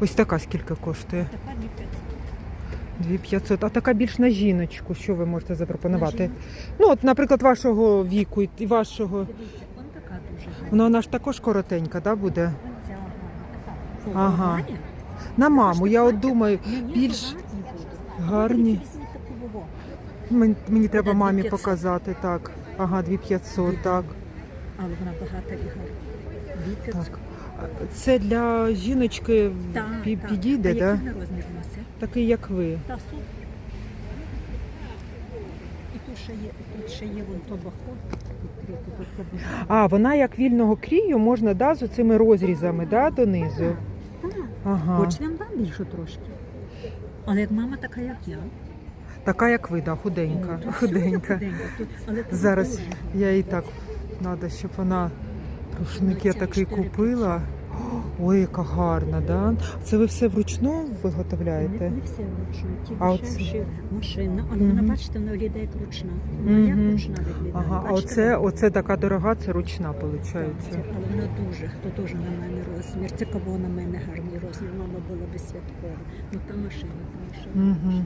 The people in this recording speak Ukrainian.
Ось така скільки коштує? Така 2500. 2500. А така більш на жіночку, що ви можете запропонувати? Ну, от, наприклад, вашого віку і вашого. Дивіться, он така дуже гарна. Вона, вона ж також коротенька, да, буде? Вон ця гарна. Ага. На маму, я от думаю, більш гарні вову. Мені, треба мамі 2500. показати, так. Ага, 2500, так. Але вона багата і гарна. Вітер. Так. Це для жіночки Так, пі- так. підійде, а який Да? розмір носить? Такий, як ви. Та супер. І тут ще є, тут ще є вон. Відкрити, тут подивіться. А, вона як вільного крію можна да, з цими розрізами да, донизу. Так. Ага. Хоч вам більше трошки. Але як мама така, як я. Така, як ви, да, худенька. Ну, тут худенька. худенька, тут- але тут Зараз дуже я їй так треба, щоб вона рушник я Ну, такий купила. Ой, яка гарна, да? Це ви все вручну виготовляєте? Не, не все вручну, ті А машина, вона, бачите, вона виглядає як ручна. Вона як Мгм. ручна виглядає. Ага, а оце, оце така дорога, це ручна, виходить. Але вона дуже, хто дуже на мене розмір. Це кого на мене гарний розмір. Мама була би святкова. Ну та машина, та машина.